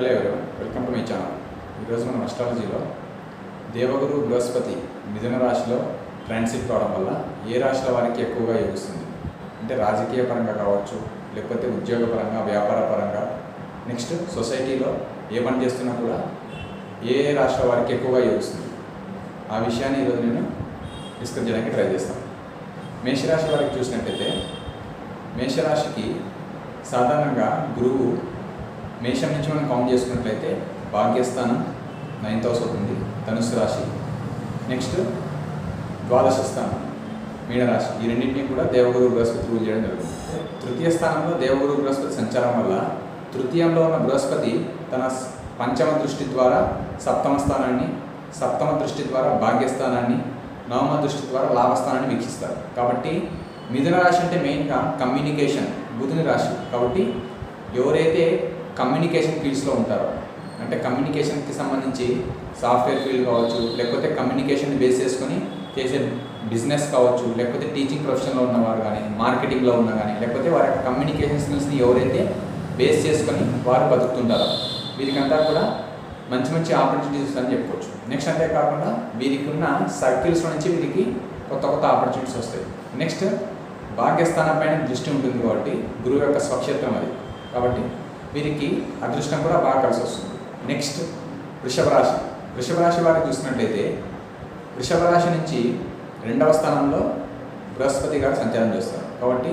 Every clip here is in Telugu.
హలో ఎవరు వెల్కమ్ టు మై ఛానల్. ఈరోజు మనం అస్ట్రాలజీలో దేవగురు బృహస్పతి మిథున రాశిలో ట్రాన్సిట్ కావడం వల్ల ఏ రాశుల వారికి ఎక్కువగా యోగిస్తుంది? అంటే రాజకీయ పరంగా కావచ్చు లేకపోతే ఉద్యోగపరంగా వ్యాపార పరంగా. నెక్స్ట్ సొసైటీలో ఏ పని చేస్తున్నా కూడా ఏ ఏ వారికి ఎక్కువగా యోగిస్తుంది? ఆ విషయాన్ని ఈరోజు నేను డిస్కస్ చేయడానికి ట్రై చేస్తాను మేషరాశి వారికి చూసినట్టయితే మేషరాశికి సాధారణంగా గురువు మేషం నుంచి మనం కౌంట్ చేసుకున్నట్లయితే భాగ్యస్థానం నైన్త్ హౌస్ అవుతుంది ధనుసు రాశి. నెక్స్ట్ ద్వాదశ స్థానం మీనరాశి. ఈ రెండింటినీ కూడా దేవగురు బృహస్పతి రూల్ చేయడం జరుగుతుంది. తృతీయ స్థానంలో దేవగురు బృహస్పతి సంచారం వల్ల తృతీయంలో ఉన్న బృహస్పతి తన పంచమ దృష్టి ద్వారా సప్తమ స్థానాన్ని సప్తమ దృష్టి ద్వారా భాగ్యస్థానాన్ని నవమ దృష్టి ద్వారా లాభస్థానాన్ని వీక్షిస్తారు. కాబట్టి మిథున రాశి అంటే మెయిన్గా కమ్యూనికేషన్ బుధుని రాశి. కాబట్టి ఎవరైతే కమ్యూనికేషన్ ఫీల్డ్స్లో ఉంటారు. అంటే కమ్యూనికేషన్కి సంబంధించి సాఫ్ట్వేర్ ఫీల్డ్ కావచ్చు లేకపోతే కమ్యూనికేషన్ బేస్ చేసుకొని చేసే బిజినెస్ కావచ్చు లేకపోతే టీచింగ్ ప్రొఫెషన్లో ఉన్నవారు కానీ మార్కెటింగ్లో ఉన్న కానీ లేకపోతే వారి యొక్క కమ్యూనికేషన్ స్కిల్స్ని ఎవరైతే బేస్ చేసుకొని వారు బతుకుతుంటారో వీరికంతా కూడా మంచి మంచి ఆపర్చునిటీస్ అని చెప్పుకోవచ్చు. నెక్స్ట్ అంతే కాకుండా వీరికి ఉన్న సర్కిల్స్ నుంచి వీరికి కొత్త కొత్త ఆపర్చునిటీస్ వస్తాయి. నెక్స్ట్ భాగ్యస్థానం పైన దృష్టి ఉంటుంది కాబట్టి గురువు యొక్క స్వక్షేత్రం అది. కాబట్టి వీరికి అదృష్టం కూడా బాగా కలిసి వస్తుంది. నెక్స్ట్ వృషభ రాశి. వృషభ రాశి వారికి చూసినట్లయితే వృషభ రాశి నుంచి రెండవ స్థానంలో బృహస్పతి గారు సంచారం చేస్తారు. కాబట్టి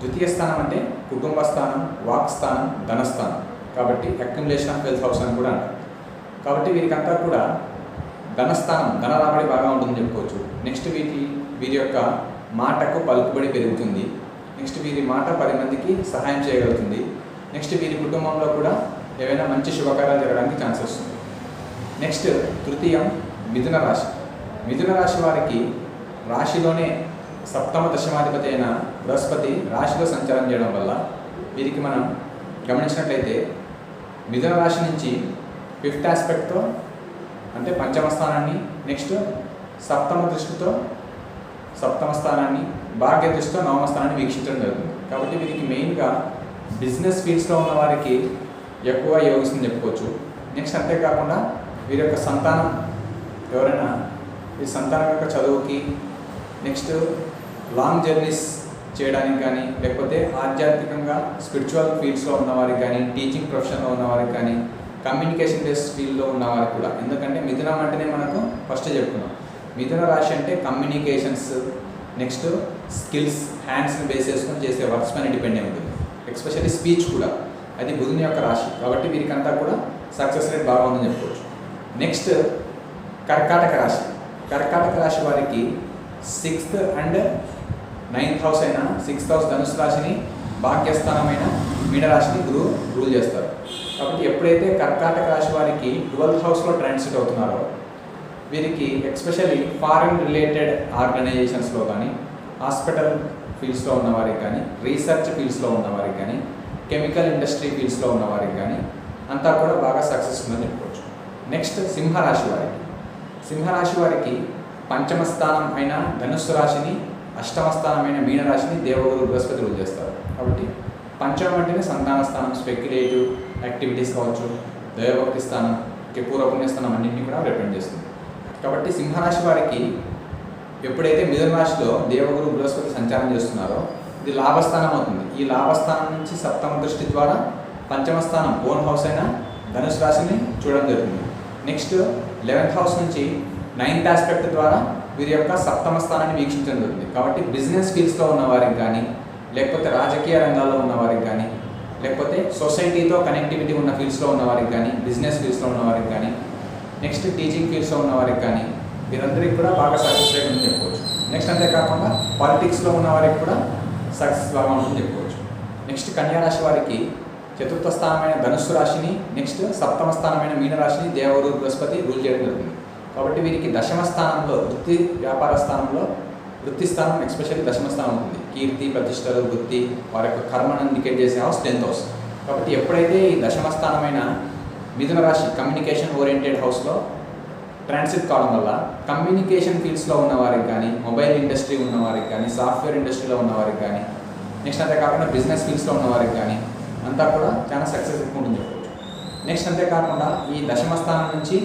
ద్వితీయ స్థానం అంటే కుటుంబ స్థానం వాక్ స్థానం ధనస్థానం కాబట్టి అక్యుములేషన్ ఆఫ్ వెల్త్ హౌస్ అని కూడా అంటారు. కాబట్టి వీరికంతా కూడా ధనస్థానం ధన రాబడి బాగా ఉంటుందని చెప్పుకోవచ్చు. నెక్స్ట్ వీటి వీరి యొక్క మాటకు పలుకుబడి పెరుగుతుంది. నెక్స్ట్ వీరి మాట పది మందికి సహాయం చేయగలుగుతుంది. నెక్స్ట్ వీరి కుటుంబంలో కూడా ఏవైనా మంచి శుభకార్యాలు జరగడానికి ఛాన్స్ వస్తుంది. నెక్స్ట్ తృతీయం మిథున రాశి. మిథున రాశి వారికి రాశిలోనే సప్తమ దశమాధిపతి అయిన బృహస్పతి రాశిలో సంచారం చేయడం వల్ల వీరికి మనం గమనించినట్లయితే మిథున రాశి నుంచి ఫిఫ్త్ ఆస్పెక్ట్తో అంటే పంచమ స్థానాన్ని నెక్స్ట్ సప్తమ దృష్టితో సప్తమ స్థానాన్ని భాగ్య దృష్టితో నవమ స్థానాన్ని వీక్షించడం జరుగుతుంది. కాబట్టి వీరికి మెయిన్గా బిజినెస్ ఫీల్డ్స్లో ఉన్న వారికి ఎక్కువ యోగిస్తుందని చెప్పుకోవచ్చు. నెక్స్ట్ అంతేకాకుండా వీరి యొక్క సంతానం. ఎవరైనా ఈ సంతానం యొక్క చదువుకి నెక్స్ట్ లాంగ్ జర్నీస్ చేయడానికి కానీ లేకపోతే ఆధ్యాత్మికంగా స్పిరిచువల్ ఫీల్డ్స్లో ఉన్నవారికి కానీ టీచింగ్ ప్రొఫెషన్లో ఉన్నవారికి కానీ కమ్యూనికేషన్ బేస్డ్ ఫీల్డ్లో ఉన్నవారికి కూడా. ఎందుకంటే మిథునం అంటేనే మనకు ఫస్ట్ చెప్పుకున్నాం. మిథున రాశి అంటే కమ్యూనికేషన్స్. నెక్స్ట్ స్కిల్స్ హ్యాండ్స్ని బేస్ చేసుకొని చేసే వర్క్స్ పైన డిపెండ్ అయి ఎక్స్పెషల్లీ స్పీచ్ కూడా. అది బుధుని యొక్క రాశి. కాబట్టి వీరికంతా కూడా సక్సెస్ రేట్ బాగా ఉందని చెప్పుకోవచ్చు. నెక్స్ట్ కర్కాటక రాశి. కర్కాటక రాశి వారికి సిక్స్త్ అండ్ నైన్త్ హౌస్ అయిన సిక్స్త్ హౌస్ ధనుసు రాశిని భాగ్యస్థానమైన మీనరాశిని గురువు రూల్ చేస్తారు. కాబట్టి ఎప్పుడైతే కర్కాటక రాశి వారికి ట్వెల్త్ హౌస్లో ట్రాన్సిట్ అవుతున్నారో వీరికి ఎక్స్పెషల్లీ ఫారిన్ రిలేటెడ్ ఆర్గనైజేషన్స్లో కానీ హాస్పిటల్ ఫీల్డ్స్లో ఉన్నవారికి కానీ రీసెర్చ్ ఫీల్డ్స్లో ఉన్నవారికి కానీ కెమికల్ ఇండస్ట్రీ ఫీల్డ్స్లో ఉన్నవారికి కానీ అంతా కూడా బాగా సక్సెస్ ఉందని చెప్పుకోవచ్చు. నెక్స్ట్ సింహరాశి వారికి. సింహరాశి వారికి పంచమ స్థానం అయిన ధనుస్సు రాశిని అష్టమ స్థానమైన మీనరాశిని దేవగురు బృహస్పతి రూల్ చేస్తారు. కాబట్టి పంచమం అంటేనే సంతాన స్థానం స్పెక్యులేటివ్ యాక్టివిటీస్ కావచ్చు దైవభక్తి స్థానం పూర్వ పుణ్యస్థానం అన్నింటినీ కూడా రిప్రజెంట్ చేస్తుంది. కాబట్టి సింహరాశి వారికి ఎప్పుడైతే మిథున రాశిలో దేవగురు బృహస్పతి సంచారం చేస్తున్నారో ఇది లాభస్థానం అవుతుంది. ఈ లాభస్థానం నుంచి సప్తమ దృష్టి ద్వారా పంచమ స్థానం ఓన్ హౌస్ అయిన ధనుసు రాశిని చూడడం జరుగుతుంది. నెక్స్ట్ లెవెన్త్ హౌస్ నుంచి నైన్త్ ఆస్పెక్ట్ ద్వారా వీరి యొక్క సప్తమ స్థానాన్ని వీక్షించడం జరుగుతుంది. కాబట్టి బిజినెస్ ఫీల్డ్స్లో ఉన్న వారికి కానీ లేకపోతే రాజకీయ రంగాల్లో ఉన్నవారికి కానీ లేకపోతే సొసైటీతో కనెక్టివిటీ ఉన్న ఫీల్డ్స్లో ఉన్నవారికి కానీ బిజినెస్ ఫీల్డ్స్లో ఉన్నవారికి కానీ నెక్స్ట్ టీచింగ్ ఫీల్డ్స్లో ఉన్నవారికి కానీ వీరందరికీ కూడా బాగా సక్సెస్ రేట్ ఉందని చెప్పుకోవచ్చు నెక్స్ట్ అంతేకాకుండా పాలిటిక్స్లో ఉన్న వారికి కూడా సక్సెస్ బాగా ఉంటుందని చెప్పుకోవచ్చు. నెక్స్ట్ కన్యా రాశి వారికి చతుర్థ స్థానమైన ధనుస్సు రాశిని నెక్స్ట్ సప్తమ స్థానమైన మీనరాశిని దేవరు బృహస్పతి రూల్ చేయడం జరుగుతుంది. కాబట్టి వీరికి దశమ స్థానంలో వృత్తి వ్యాపార స్థానంలో వృత్తి స్థానం ఎక్స్పెషల్లీ దశమ స్థానం ఉంటుంది. కీర్తి ప్రతిష్టలు వృత్తి వారి యొక్క కర్మను ఇండికేట్ చేసే హౌస్ టెన్త్ హౌస్ కాబట్టి ఎప్పుడైతే ఈ దశమ స్థానమైన మిథున రాశి కమ్యూనికేషన్ ఓరియంటెడ్ హౌస్లో ట్రాన్సిట్ కావడం వల్ల కమ్యూనికేషన్ ఫీల్డ్స్లో ఉన్నవారికి కానీ మొబైల్ ఇండస్ట్రీ ఉన్నవారికి కానీ సాఫ్ట్వేర్ ఇండస్ట్రీలో ఉన్నవారికి కానీ నెక్స్ట్ అంతే కాకుండా బిజినెస్ ఫీల్డ్స్లో ఉన్నవారికి కానీ అంతా కూడా చాలా సక్సెస్ ఎక్కువ ఉంటుంది. నెక్స్ట్ అంతేకాకుండా ఈ దశమ స్థానం నుంచి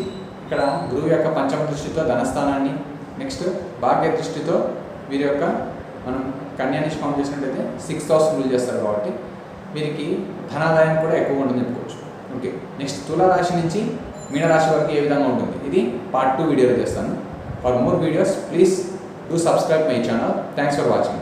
ఇక్కడ గురువు యొక్క పంచమ దృష్టితో ధనస్థానాన్ని నెక్స్ట్ భాగ్య దృష్టితో వీరి యొక్క మనం కన్యా నిష్కామం చేసినట్టయితే సిక్స్ హౌస్ రూల్ చేస్తారు కాబట్టి వీరికి ధనాదాయం కూడా ఎక్కువ ఉంటుంది చెప్పుకోవచ్చు. ఓకే నెక్స్ట్ తులారాశి నుంచి మీనరాశి వరకు ఏ విధంగా ఉంటుంది? ఇది పార్ట్ టూ వీడియోలో చేస్తాను. For more videos please do subscribe my channel thanks for watching